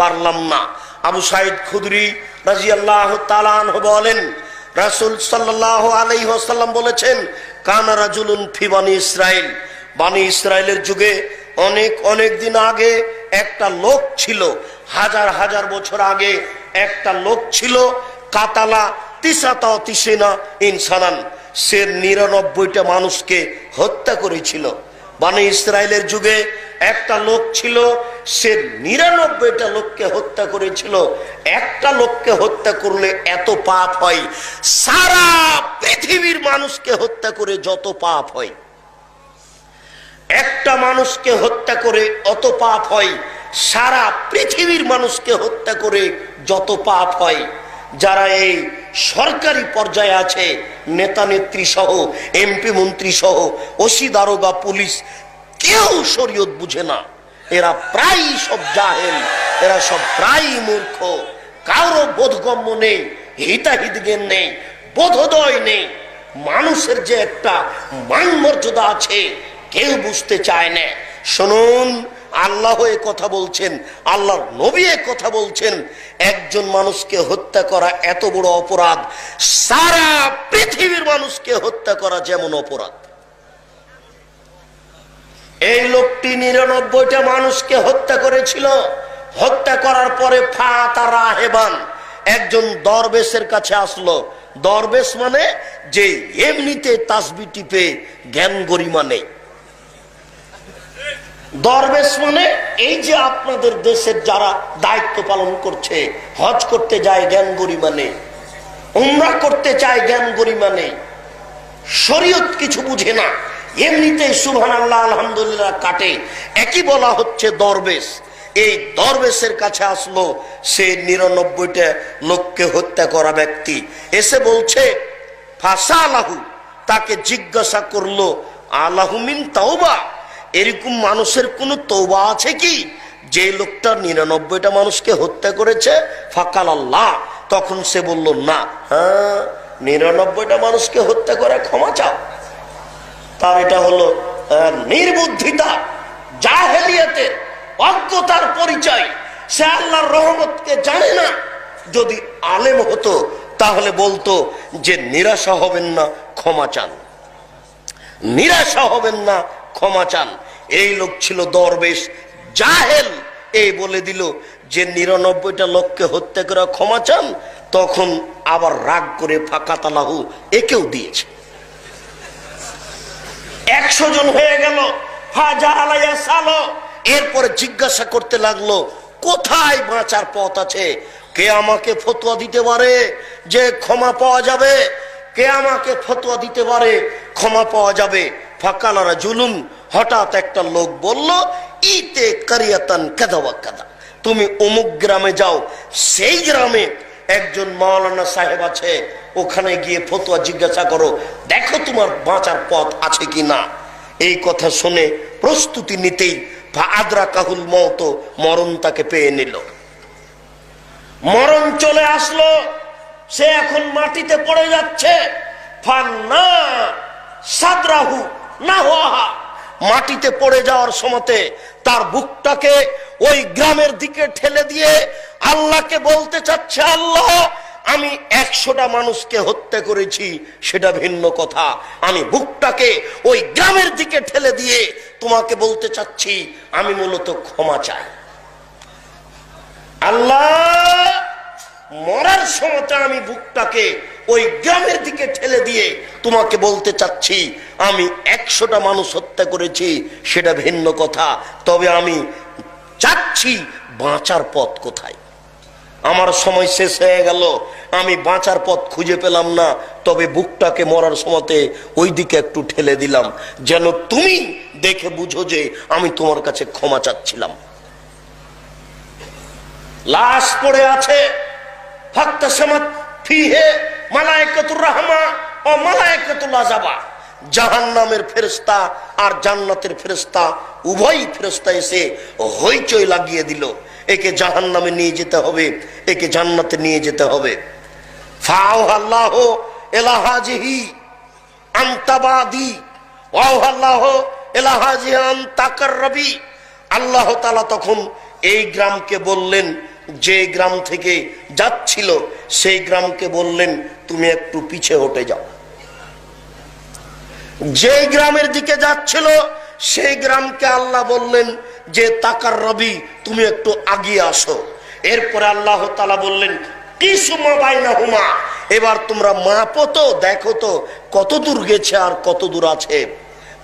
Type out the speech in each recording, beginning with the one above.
পারলাম না। আবু সাইদ খুদরি রাজি আল্লাহ বলেন, রাসুল সাল্লাহ আলাই ওসাল্লাম বলেছেন, কানা রাজুলুন ফি বানি ইসরায়েল বানি ইসরায়েলের যুগে অনেক অনেক দিন আগে একটা লোক ছিল, হাজার হাজার বছর আগে একটা লোক ছিল, কাতালা তিসাতা তিসেনা ইনসানান। সে নিরানব্বইটা মানুষকে হত্যা করেছিল। বানি ইসরায়েলের যুগে একটা লোক ছিল, সে নিরানব্বইটা লোককে হত্যা করেছিল। একটা লোককে হত্যা করলে এত পাপ হয়। সারা পৃথিবীর মানুষকে হত্যা করে যত পাপ হয়। একটা মানুষকে হত্যা করে অত পাপ হয়। সারা পৃথিবীর মানুষকে হত্যা করে যত পাপ হয়। যারা এই সরকারি পর্যায়ে আছে, নেতা নেত্রী সহ, এমপি মন্ত্রী সহ, ওসি দারোগা, পুলিশ, কেউ শরীয়ত বুঝে না। এরা প্রায় সব জাহেল, এরা সব প্রায় মূর্খ। কারও বোধগম্য নেই, হিতাহিত জ্ঞান নেই, বোধোদয় নেই। মানুষের যে একটা মান মর্যাদা আছে, কেউ বুঝতে চায় না। শুনুন আল্লাহ এ কথা বলছেন, আল্লাহর নবী এ কথা বলছেন, একজন মানুষকে হত্যা করা এত বড় অপরাধ, সারা পৃথিবীর মানুষকে হত্যা করা যেমন অপরাধ। এই লোকটি নিরানব্বইটা মানুষকে হত্যা করেছিল। হত্যা করার পরে ফা হেবান একজন দরবেশের কাছে আসলো। দরবেশ মানে যে এমনিতে তাসবি টিপে জ্ঞান গরিমা নেই। দরবেশ মানে এই যে আপনাদের দেশের যারা দায়িত্ব পালন করছে, হজ করতে যায় জ্ঞান গরিমা নেই উমরা করতে চায় জ্ঞান গরিমা নেই শরীয়ত কিছু বুঝে না। এমনিতে সুবহান আল্লাহ আলহামদুলিল্লাহ কাটে। একই বলা হচ্ছে দরবেশ। এই দরবেশের কাছে আসলো সে নিরানব্বইটা লোককে হত্যা করা ব্যক্তি। এসে বলছে ফাঁসা আলাহু তাকে জিজ্ঞাসা করল আলাহুমিন তাওবা? এরকম মানুষের কোনো তৌবা আছে কি? যে লোকটা নিরানব্বইটা মানুষকে হত্যা করেছে ফাকাল আল্লাহ তখন সে বলল, না হ্যাঁ নিরানব্বইটা মানুষকে হত্যা করে ক্ষমা চাও। তার এটা হলো নির্বুদ্ধিতা জাহেলিয়াতের অজ্ঞতার পরিচয়। সে আল্লাহর রহমতকে জানে না। যদি আলেম হতো, তাহলে বলতো যে, নিরাশা হবেন না, ক্ষমা চান। নিরাশা হবেন না ক্ষমা চান। এই লোক ছিল দরবেশ, জাহেল। এই বলে দিল যে, নিরানব্বইটা লোককে হত্যা করে ক্ষমা চান, তখন আবার রাগ করে ফাঁকা তালাহু একেও দিয়েছে। একশো জন হয়ে গেল। এরপরে জিজ্ঞাসা করতে লাগল, কোথায় বাঁচার পথ আছে? কে আমাকে ফতোয়া দিতে পারে যে ক্ষমা পাওয়া যাবে? কে আমাকে ফতোয়া দিতে পারে? ক্ষমা পাওয়া যাবে। ফাঁকালারা জুলুম হঠাৎ একটা লোক বলল, ইতে কারিয়াতান কাদা কাদা। তুমি অমুক গ্রামে যাও, সেই গ্রামে একজন মাওলানা সাহেব আছে, ওখানে গিয়ে ফতোয়া জিজ্ঞাসা করো, দেখো তোমার বাঁচার পথ আছে কি না এই কথা শুনে প্রস্তুতি নিতেই আদ্রা কাহুল মত মরণ তাকে পেয়ে নিল। মরণ চলে আসলো, সে এখন মাটিতে পড়ে যাচ্ছে। ফান্না সাদরাহু না হওয়া মাটিতে পড়ে যাওয়ার সময়তে তার বুকটাকে ওই গ্রামের দিকে ঠেলে দিয়ে আল্লাহকে বলতে চাচ্ছে, আল্লাহ, আমি একশোটা মানুষকে হত্যা করেছি, সেটা ভিন্ন কথা। আমি বুকটাকে ওই গ্রামের দিকে ঠেলে দিয়ে তোমাকে বলতে চাচ্ছি, আমি মূলত ক্ষমা চাই। আল্লাহ, মরার সময়টা আমি বুকটাকে ওই গ্রামের দিকে ঠেলে দিয়ে তোমাকে বলতে চাচ্ছি, আমি একশোটা মানুষ হত্যা করেছি, সেটা ভিন্ন কথা। তবে আমি চাচ্ছি বাঁচার পথ কোথায়? আমার সময় শেষ হয়ে গেল, আমি বাঁচার পথ খুঁজে পেলাম না, তবে বুকটাকে মরার সময়তে ওই দিকে একটু ঠেলে দিলাম, যেন তুমি দেখে বুঝো যে আমি তোমার কাছে ক্ষমা চাচ্ছিলাম। লাশ পড়ে আছে ফাক্তা সামাত ফিহে মালায়েকাতুর রাহমা ও মালায়েকাতুল আযাবা। জাহান্নামের ফেরেশতা আর জান্নাতের ফেরেশতা উভয় ফেরেশতা এসে হইচই লাগিয়ে দিল। একে জাহান্নামে নিয়ে যেতে হবে, একে জান্নাতে নিয়ে যেতে হবে। ফাও আল্লাহ এলাহাজিহি আন্তাবাদি ওয়াও আল্লাহ এলাহাজি আন্তাকার রবি। আল্লাহ তালা তখন এই গ্রামকে বললেন যে গ্রাম থেকে যাচ্ছিল, সেই গ্রামকে বললেন, তুমি একটু পিছে হটে যাও। যে গ্রামের দিকে যাচ্ছিল, সেই গ্রামকে আল্লাহ বললেন যে, তাকার রবি, তুমি একটু আগিয়ে আসো। এরপরে আল্লাহ তালা বললেন কি সুমা হুমা এবার তোমরা মাপো তো, দেখো তো, কত দূর গেছে আর কত দূর আছে।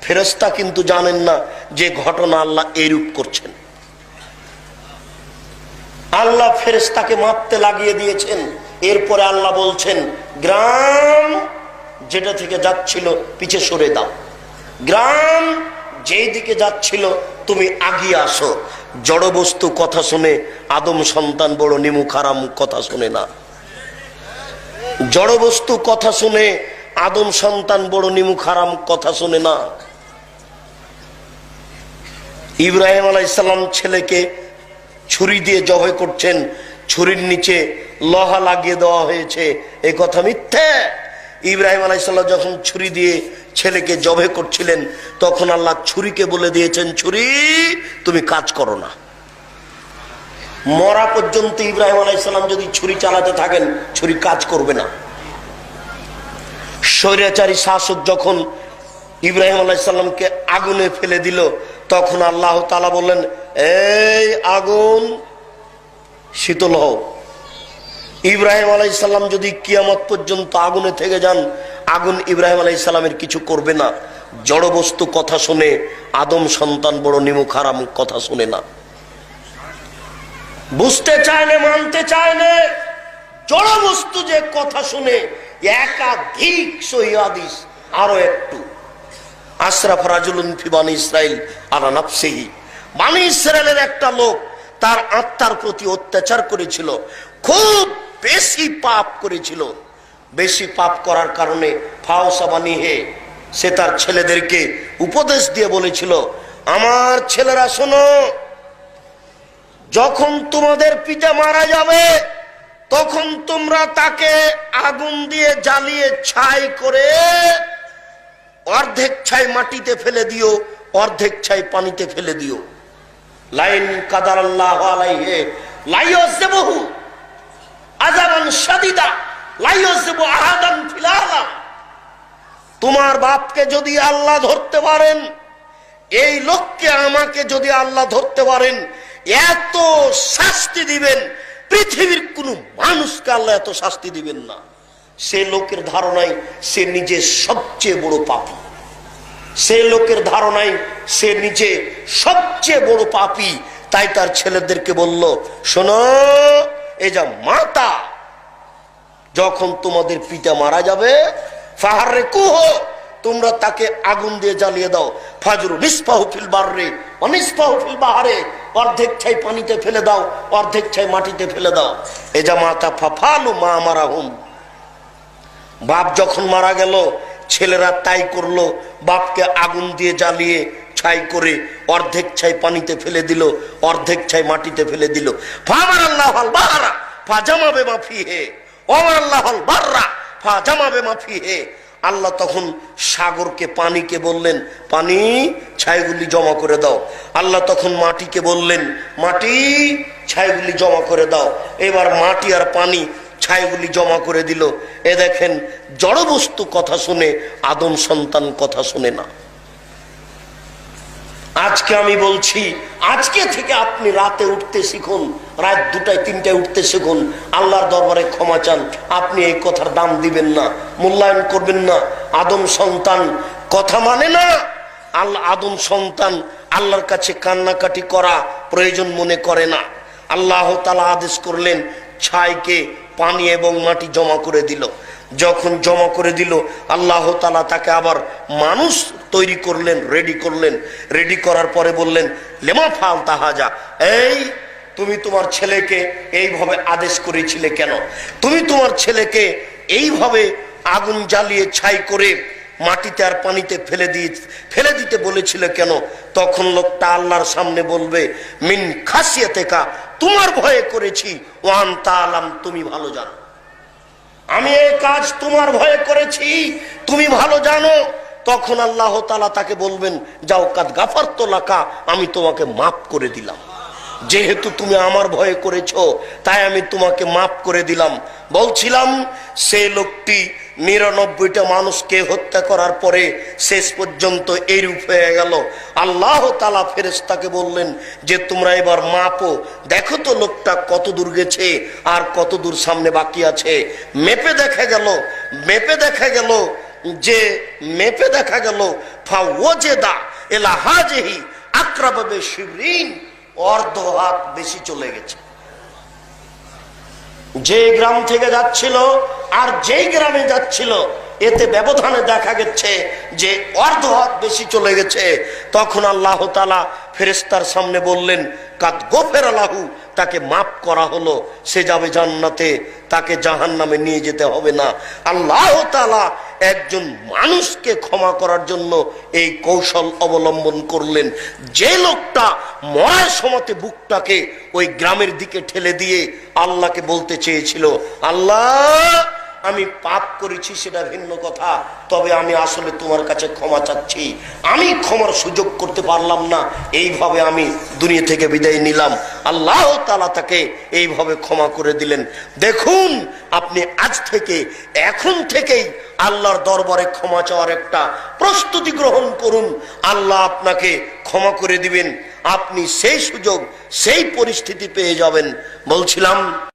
ফেরস্তা কিন্তু জানেন না যে, ঘটনা আল্লাহ এরূপ করছেন। আল্লাহ ফেরেস্তাকে মাপতে লাগিয়ে দিয়েছেন। এরপরে আল্লাহ বলছেন, গ্রাম যেটা থেকে যাচ্ছিল, পিছে সরে দাও। গ্রাম যেই দিকে যাচ্ছিল, তুমি আগিয়ে আসো। জড় বস্তু কথা শুনে, আদম সন্তান বড় নিমুখ আরাম কথা শুনে না। জড় বস্তু কথা শুনে, আদম সন্তান বড় নিমুখ আরাম কথা শুনে না। ইব্রাহিম আলাইসাল্লাম ছেলেকে ছুরি দিয়ে জবাই করছেন, ছুরির নিচে লহা লাগিয়ে দেওয়া হয়েছে। এ কথা মিথ্যে। ইব্রাহিম আলাইসাল্লাম যখন ছুরি দিয়ে ছেলেকে জবে করছিলেন, তখন আল্লাহ ছুরিকে বলে দিয়েছেন, ছুরি, তুমি কাজ করো না। মরা পর্যন্ত ইব্রাহিম আলাইসাল্লাম যদি ছুরি চালাতে থাকেন, ছুরি কাজ করবে না। স্বৈরাচারী শাসক যখন ইব্রাহিম আলাইসাল্লামকে আগুনে ফেলে দিল। তখন আল্লাহ তালা বললেন, এই আগুন শীতল হও। ইব্রাহিম আলাইসাল্লাম যদি কিয়ামত পর্যন্ত আগুনে থেকে যান, আগুন ইব্রাহিম আলাইসাল্লামের কিছু করবে না। জড় বস্তু কথা শুনে, আদম সন্তান বড় নিমুখ হারাম কথা শুনে না। বুঝতে চায় না, মানতে চায় না, জড় বস্তু যে কথা শুনে, একাধিক সহিদিস আরও একটু। আশরাফ রাজুলুন ফিবান ইসরাইল আলা নাফসিহি। বানি ইসরায়েলের একটা লোক তার আত্মার প্রতি অত্যাচার করেছিল, খুব বেশি পাপ করেছিল। বেশি পাপ করার কারণে ফাওসাবানি হে, সে তার ছেলেদেরকে উপদেশ দিয়ে বলেছিল, আমার ছেলেরা শোনো, যখন তোমাদের পিতা মারা যাবে, তখন তোমরা তাকে আগুন দিয়ে জ্বালিয়ে ছাই করে অর্ধেক ছাই মাটিতে ফেলে দিও, অর্ধেক ছাই পানিতে ফেলে দিও। লাইন কাদার আল্লাহ আলাইহে লাইয়সদেবহু আযাবান শাদীদা লাইয়সদেবু আহাদান ফিল আলাম তোমার বাপকে যদি আল্লাহ ধরতে পারেন, এই লোককে আমাকে যদি আল্লাহ ধরতে পারেন, এত শাস্তি দিবেন, পৃথিবীর কোন মানুষকে আল্লাহ এত শাস্তি দিবেন না। সে লোকের ধারণায় সে নিজে সবচেয়ে বড় পাপী। সে লোকের ধারণায় সে নিজে সবচেয়ে বড় পাপী। তাই তার ছেলেদেরকে বলল, শোনো এ যা মাতা, যখন তোমাদের পিতা মারা যাবে ফাহারে কুহ তোমরা তাকে আগুন দিয়ে জ্বালিয়ে দাও। ফাজরু নিষ্পাহ ফিল বাররে অনিষ্পাহ ফিল বাহারে, অর্ধেক ছাই পানিতে ফেলে দাও, অর্ধেক ছাই মাটিতে ফেলে দাও। এ যা মাতা, ফাফালু মা মারা হুম বাপ যখন মারা গেল, ছেলেরা তাই করল, বাপকে আগুন দিয়ে জ্বালিয়ে ছাই করে অর্ধেক ছাই পানিতে ফেলে দিল, অর্ধেক ছাই মাটিতে ফেলে দিল। আল্লাহ ফা জামাবে হে আল্লাহ ফা জামাবে হে আল্লাহ তখন সাগরকে, পানিকে বললেন, পানি ছাইগুলি জমা করে দাও। আল্লাহ তখন মাটিকে বললেন, মাটি ছাইগুলি জমা করে দাও। এবার মাটি আর পানি ছাইগুলি জমা করে দিল। এ দেখেন, জড়বস্তু কথা শুনে, আদম সন্তান কথা শুনে না। আজকে আমি বলছি, আজকে থেকে আপনি রাতে উঠতে শিখুন, রাত দুটায়, তিনটায় উঠতে শিখুন। আল্লাহর দরবারে ক্ষমা চান, আপনি এই কথার দাম দিবেন না, মূল্যায়ন করবেন না। আদম সন্তান কথা মানে না। আল্লাহ, আদম সন্তান আল্লাহর কাছে কান্নাকাটি করা প্রয়োজন মনে করে না। আল্লাহ তালা আদেশ করলেন, ছাইকে পানি এবং মাটি জমা করে দিল। যখন জমা করে দিল, আল্লাহ তালা তাকে আবার মানুষ তৈরি করলেন রেডি করলেন। রেডি করার পরে বললেন, লেমা ফাল তাহাজা এই তুমি তোমার ছেলেকে এইভাবে আদেশ করেছিলে কেন? তুমি তোমার ছেলেকে এইভাবে আগুন জ্বালিয়ে ছাই করে মাটিতে আর পানিতে ফেলে দিয়ে, ফেলে দিতে বলেছিলে কেন? তখন লোকটা আল্লাহর সামনে বলবে, মিন খাসিয়ে তেকা তোমার ভয়ে করেছি। ওয়ান তালাম, তুমি ভালো জানো। আমি এই কাজ তোমার ভয়ে করেছি, তুমি ভালো জানো। তখন আল্লাহ তালা তাকে বলবেন, যাও কাদ গাফার তো লাকা, আমি তোমাকে মাফ করে দিলাম। যেহেতু তুমি আমার ভয়ে করেছ, তাই আমি তোমাকে মাফ করে দিলাম। বলছিলাম, সে লোকটি নিরানব্বইটা মানুষকে হত্যা করার পরে শেষ পর্যন্ত এইরূপ হয়ে গেল। আল্লাহ তালা ফেরেস্তাকে বললেন যে, তোমরা এবার মাপো। দেখো তো লোকটা কত দূর গেছে আর কত দূর সামনে বাকি আছে। মেপে দেখা গেল, মেপে দেখা গেল যে, মেপে দেখা গেল ফা ওজেদা এলা হাজেহি আক্রাবে শিবরিন। অর্ধ হাত বেশি চলে গেছে। যে গ্রাম থেকে যাচ্ছিল আর যেই গ্রামে যাচ্ছিল, এতে ব্যবধানে দেখা গেছে যে অর্ধ হাত বেশি চলে গেছে। তখন আল্লাহ তালা ফেরেস্তার সামনে বললেন কাত গোফের আলাহু তাকে মাফ করা হলো, সে যাবে জান্নাতে, তাকে জাহান নামে নিয়ে যেতে হবে না। আল্লাহ তালা একজন মানুষকে ক্ষমা করার জন্য এই কৌশল অবলম্বন করলেন। যে লোকটা মরার সমাতে বুকটাকে ওই গ্রামের দিকে ঠেলে দিয়ে আল্লাহকে বলতে চেয়েছিল, আল্লাহ আমি পাপ করেছি সেটা ভিন্ন কথা, তবে আমি আসলে তোমার কাছে ক্ষমা চাচ্ছি। আমি ক্ষমার সুযোগ করতে পারলাম না, এইভাবে আমি দুনিয়া থেকে বিদায় নিলাম। আল্লাহ তালা তাকে এইভাবে ক্ষমা করে দিলেন। দেখুন, আপনি আজ থেকে, এখন থেকেই আল্লাহর দরবারে ক্ষমা চাওয়ার একটা প্রস্তুতি গ্রহণ করুন। আল্লাহ আপনাকে ক্ষমা করে দিবেন। আপনি সেই সুযোগ, সেই পরিস্থিতি পেয়ে যাবেন। বলছিলাম